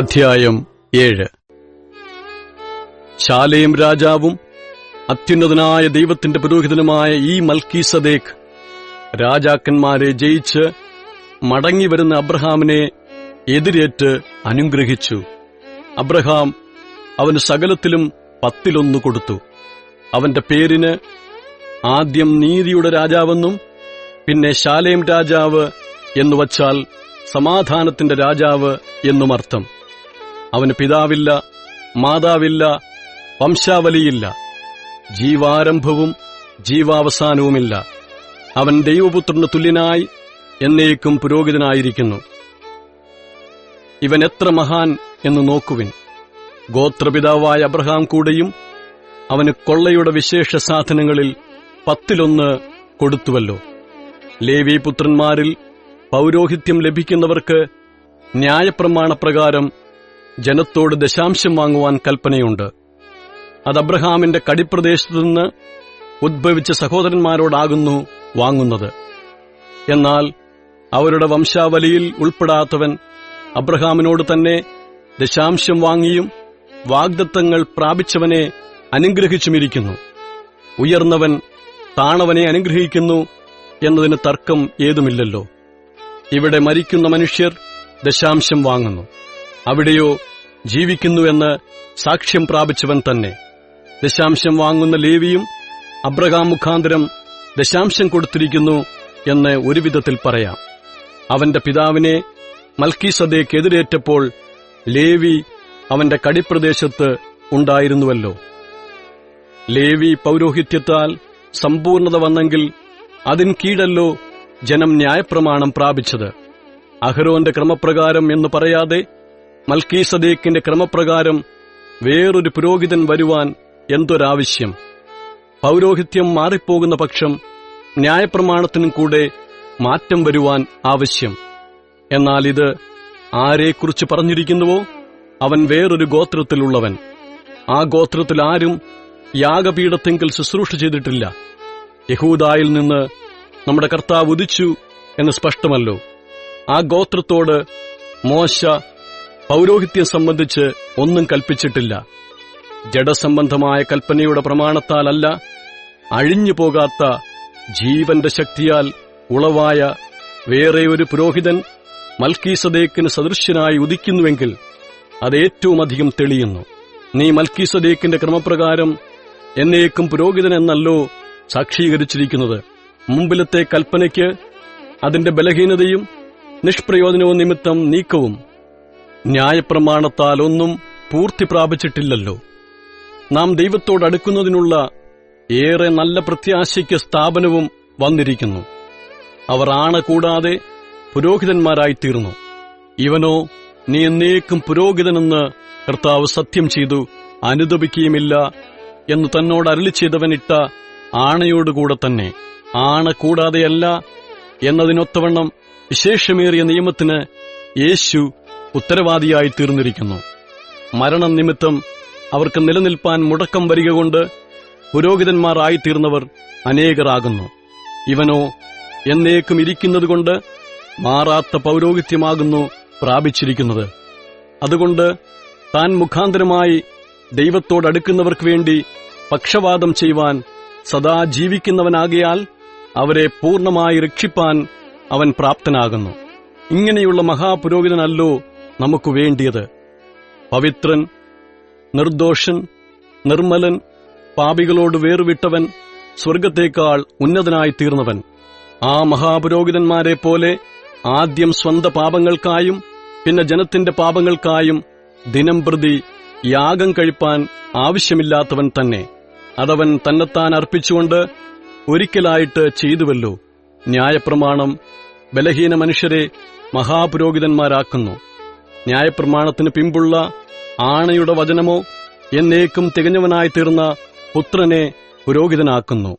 അധ്യായം ഏഴ്. ശാലേം രാജാവും അത്യുന്നതനായ ദൈവത്തിന്റെ പുരോഹിതനുമായ ഈ മൽക്കീസദേഖ് രാജാക്കന്മാരെ ജയിച്ച് മടങ്ങി വരുന്ന അബ്രഹാമിനെ എതിരേറ്റ് അനുഗ്രഹിച്ചു. അബ്രഹാം അവന് സകലത്തിലും പത്തിലൊന്നു കൊടുത്തു. അവന്റെ പേരിന് ആദ്യം നീതിയുടെ രാജാവെന്നും പിന്നെ ശാലേം രാജാവ് എന്നുവച്ചാൽ സമാധാനത്തിന്റെ രാജാവ് എന്നും അർത്ഥം അവന് പിതാവില്ല മാതാവില്ല വംശാവലിയില്ല. ജീവാരംഭവും ജീവാവസാനവുമില്ല. അവൻ ദൈവപുത്രന് തുല്യനായി എന്നേക്കും പുരോഹിതനായിരിക്കുന്നു. ഇവൻ എത്ര മഹാൻ എന്ന് നോക്കുവിൻ. ഗോത്രപിതാവായ അബ്രഹാം കൂടെയും അവന് കൊള്ളയുടെ വിശേഷ സാധനങ്ങളിൽ പത്തിലൊന്ന് കൊടുത്തുവല്ലോ. ലേവി പുത്രന്മാരിൽ പൗരോഹിത്യം ലഭിക്കുന്നവർക്ക് ന്യായപ്രമാണപ്രകാരം ജനത്തോട് ദശാംശം വാങ്ങുവാൻ കൽപ്പനയുണ്ട്. അത് അബ്രഹാമിന്റെ കടിപ്രദേശത്തു നിന്ന് ഉദ്ഭവിച്ച സഹോദരന്മാരോടാകുന്നു വാങ്ങുന്നത്. എന്നാൽ അവരുടെ വംശാവലിയിൽ ഉൾപ്പെടാത്തവൻ അബ്രഹാമിനോട് തന്നെ ദശാംശം വാങ്ങിയും വാഗ്ദത്തങ്ങൾ പ്രാപിച്ചവനെ അനുഗ്രഹിച്ചുമിരിക്കുന്നു. ഉയർന്നവൻ താണവനെ അനുഗ്രഹിക്കുന്നു എന്നതിന് തർക്കം ഏതുമില്ലല്ലോ. ഇവിടെ മരിക്കുന്ന മനുഷ്യർ ദശാംശം വാങ്ങുന്നു. അവിടെയോ ജീവിക്കുന്നുവെന്ന് സാക്ഷ്യം പ്രാപിച്ചവൻ തന്നെ. ദശാംശം വാങ്ങുന്ന ലേവിയും അബ്രഹാം മുഖാന്തരം ദശാംശം കൊടുത്തിരിക്കുന്നു എന്ന് ഒരുവിധത്തിൽ പറയാം. അവന്റെ പിതാവിനെ മൽക്കീസദേക്ക് എതിരേറ്റപ്പോൾ ലേവി അവന്റെ കടിപ്രദേശത്ത് ഉണ്ടായിരുന്നുവല്ലോ. ലേവി പൗരോഹിത്യത്താൽ സമ്പൂർണത വന്നെങ്കിൽ അതിൻ കീഴല്ലോ ജനം ന്യായപ്രമാണം പ്രാപിച്ചത്. അഹരോന്റെ ക്രമപ്രകാരം എന്ന് പറയാതെ മൽക്കീസദേക്കിന്റെ ക്രമപ്രകാരം വേറൊരു പുരോഹിതൻ വരുവാൻ എന്തൊരാവശ്യം? പൗരോഹിത്യം മാറിപ്പോകുന്ന പക്ഷം ന്യായപ്രമാണത്തിനും കൂടെ മാറ്റം വരുവാൻ ആവശ്യം. എന്നാൽ ഇത് ആരെക്കുറിച്ച് പറഞ്ഞിരിക്കുന്നുവോ? അവൻ വേറൊരു ഗോത്രത്തിലുള്ളവൻ. ആ ഗോത്രത്തിൽ ആരും യാഗപീഠത്തെങ്കിൽ ശുശ്രൂഷ ചെയ്തിട്ടില്ല. യഹൂദായിൽ നിന്ന് നമ്മുടെ കർത്താവ് ഉദിച്ചു എന്ന് സ്പഷ്ടമല്ലോ. ആ ഗോത്രത്തോട് മോശ പൗരോഹിത്യം സംബന്ധിച്ച് ഒന്നും കൽപ്പിച്ചിട്ടില്ല. ജഡസംബന്ധമായ കൽപ്പനയുടെ പ്രമാണത്താലല്ല അഴിഞ്ഞു പോകാത്ത ജീവന്റെ ശക്തിയാൽ ഉളവായ വേറെ ഒരു പുരോഹിതൻ മൽക്കീസദേക്കിന് സദൃശ്യനായി ഉദിക്കുന്നുവെങ്കിൽ അത് ഏറ്റവും അധികം തെളിയുന്നു. നീ മൽക്കീസദേക്കിന്റെ ക്രമപ്രകാരം എന്നേക്കും പുരോഹിതൻ എന്നല്ലോ സാക്ഷീകരിച്ചിരിക്കുന്നത്. മുമ്പിലത്തെ കൽപ്പനയ്ക്ക് അതിന്റെ ബലഹീനതയും നിഷ്പ്രയോജനവും നിമിത്തം നീക്കവും ന്യായപ്രമാണത്താൽ ഒന്നും പൂർത്തി പ്രാപിച്ചിട്ടില്ലല്ലോ നാം ദൈവത്തോടടുക്കുന്നതിനുള്ള ഏറെ നല്ല പ്രത്യാശയ്ക്ക് സ്ഥാപനവും വന്നിരിക്കുന്നു. അവർ ആണ കൂടാതെ പുരോഹിതന്മാരായിത്തീർന്നു. ഇവനോ നീ എന്നേക്കും പുരോഹിതനെന്ന് കർത്താവ് സത്യം ചെയ്തു അനുദപിക്കുകയുമില്ല എന്ന് തന്നോട് അരളി ചെയ്തവനിട്ട ആണയോടുകൂടെ തന്നെ. ആണ കൂടാതെയല്ല എന്നതിനൊത്തവണ്ണം വിശേഷമേറിയ നിയമത്തിന് യേശു ഉത്തരവാദിയായി തീർന്നിരിക്കുന്നു മരണം നിമിത്തം അവർക്ക് നിലനിൽപ്പാൻ മുടക്കം വരിക കൊണ്ട് പുരോഹിതന്മാരായിത്തീർന്നവർ അനേകരാകുന്നു. ഇവനോ എന്നേക്കും ഇരിക്കുന്നതുകൊണ്ട് മാറാത്ത പൗരോഹിത്യമാകുന്നു പ്രാപിച്ചിരിക്കുന്നത്. അതുകൊണ്ട് താൻ മുഖാന്തരമായി ദൈവത്തോടടുക്കുന്നവർക്ക് വേണ്ടി പക്ഷവാദം ചെയ്യുവാൻ സദാ ജീവിക്കുന്നവനാകിയാൽ അവരെ പൂർണമായി രക്ഷിപ്പാൻ അവൻ പ്രാപ്തനാകുന്നു. ഇങ്ങനെയുള്ള മഹാപുരോഹിതനല്ലോ നമുക്ക് വേണ്ടിയത്. പവിത്രൻ നിർദോഷൻ നിർമ്മലൻ പാപികളോട് വേറുവിട്ടവൻ സ്വർഗത്തേക്കാൾ ഉന്നതനായി തീർന്നവൻ. ആ മഹാപുരോഹിതന്മാരെ പോലെ ആദ്യം സ്വന്ത പാപങ്ങൾക്കായും പിന്നെ ജനത്തിന്റെ പാപങ്ങൾക്കായും ദിനം പ്രതി യാഗം കഴിപ്പാൻ ആവശ്യമില്ലാത്തവൻ തന്നെ. അതവൻ തന്നെത്താൻ അർപ്പിച്ചുകൊണ്ട് ഒരിക്കലായിട്ട് ചെയ്തുവല്ലോ. ന്യായപ്രമാണം ബലഹീന മനുഷ്യരെ മഹാപുരോഹിതന്മാരാക്കുന്നു. ന്യായപ്രമാണത്തിന് പിമ്പുള്ള ആണയുടെ വചനമോ എന്നേക്കും തികഞ്ഞവനായി തീർന്ന പുത്രനെ പുരോഹിതനാക്കുന്നു.